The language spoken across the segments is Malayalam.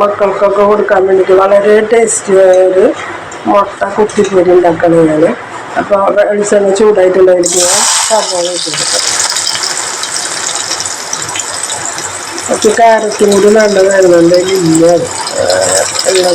മക്കൾക്കൊക്കെ കൊടുക്കാൻ വേണ്ടിയിട്ട് വളരെ ടേസ്റ്റിയായ ഒരു മുട്ട കുത്തിപ്പൊരി ഉണ്ടാക്കണം ഞാൻ അപ്പോൾ വെളിച്ചെണ്ണ ചൂടായിട്ടുണ്ടായിരിക്കും. സവാള ഇട്ട് കൊടുക്കാം കുറച്ച് ക്യാരറ്റും കൂടി എന്റെ ഇല്ല. എല്ലാം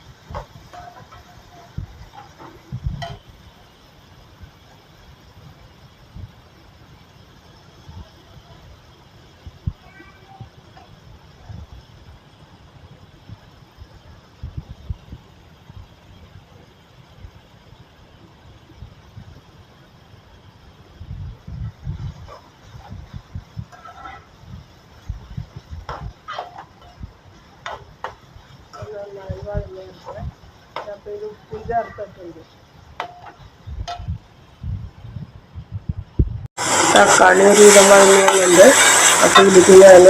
അപ്പോൾ ഇത് ഉപ്പും ചേർത്തിട്ടുണ്ട് തക്കാളി ഒരു വിധം വഴഞ്ഞുണ്ട് അപ്പോൾ ഇതിലേക്ക് ഞാൻ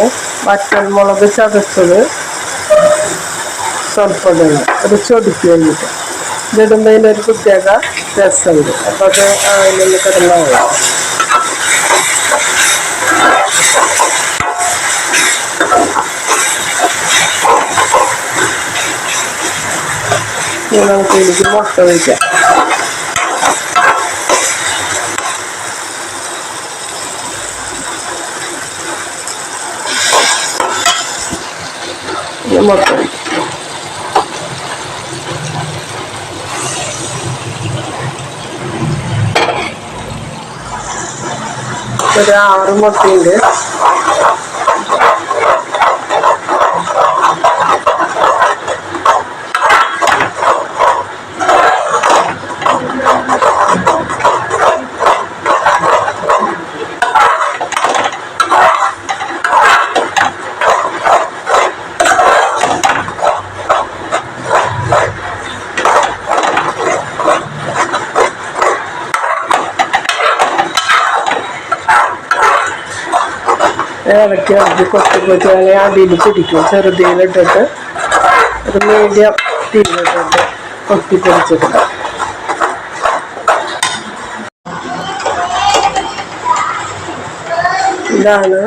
വറ്റൽമുളക് ചതച്ചത് സ്വല്പം ഒരു ചൊടിക്ക് കഴിഞ്ഞിട്ട് ഇതിടുമ്പോൾ ഇതിനൊരു പ്രത്യേക രസമുണ്ട്. അപ്പോൾ അത് കിടന്നാവും ഇനി നമുക്ക് ഇതിലേക്ക് മുട്ട ഒഴിക്കാം മുട്ട ഒഴിക്കാം ഒരു ആറ് മുട്ടയുണ്ട് ഇളക്കി ഇളക്കി കൊത്തി കൊത്തി അങ്ങനെ അടിയിൽ പിടിക്കും. ചെറുതീലിട്ടിട്ട് ഒരു മീഡിയം തീയിലിട്ടിട്ട് കൊത്തി പൊടിച്ചെടുക്കാം. ഇതാണ്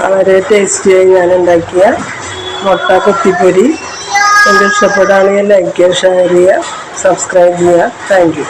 വളരെ ടേസ്റ്റിയായി ഞാൻ ഉണ്ടാക്കിയ മുട്ട കൊത്തിപ്പൊരി എന്റെ ഇഷ്ടപ്പെടുകയാണെങ്കിൽ ലൈക്ക് ചെയ്യുക ഷെയർ ചെയ്യുക സബ്സ്ക്രൈബ് ചെയ്യുക. Thank you